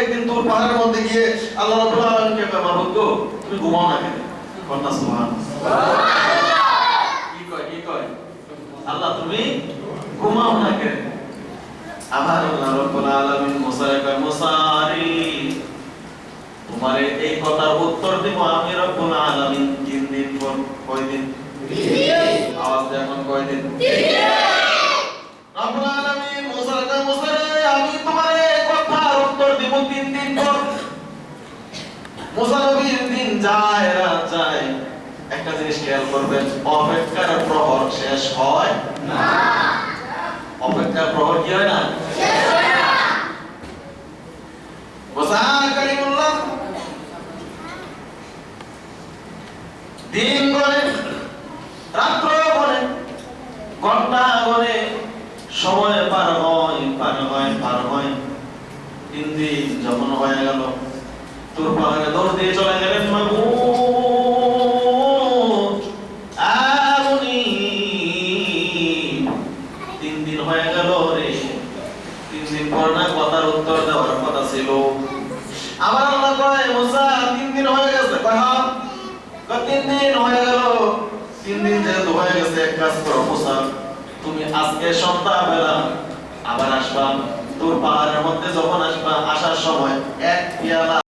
একদিন তোর পাহাড়ের মধ্যে গিয়ে আল্লাহ রাব্বুল আলামিনকে মাবুদ গো তুমি ঘুমাও না কেন? কন্যা সুবহান কি কয় কি কয়? আল্লাহ তুমি ঘুমাও না কেন? আবার আল্লাহ রাব্বুল আলামিন মুসারে কয় মুসারি তোমারে এই কথার উত্তর দিব আমি রব্বুল আলামিন। তিন দিন পর কয়দিন? আওয়াজ এখন কয়দিন? মুসা দিন যায় রাত যায়। একটা জিনিস খেয়াল করবেন অপেক্ষার প্রহর শেষ হয় না। অপেক্ষার প্রহর কি হয় না? মুসা কালিমুল্লাহ দিন গনে রাত্র গনে ঘণ্টা গনে সময় পার হয় পার হয় পার হয়। তিন দিন যখন হয়ে গেল তোর পাহাড়ে দৌড় দিয়ে চলে গেলেন তিন দিন হয়ে গেল তিন দিন হয়ে গেছে। তুমি আজকে সন্ধ্যাবেলা আবার আসবা। তোর পাহাড়ের মধ্যে যখন আসবা, আসার সময় এক পেয়ালা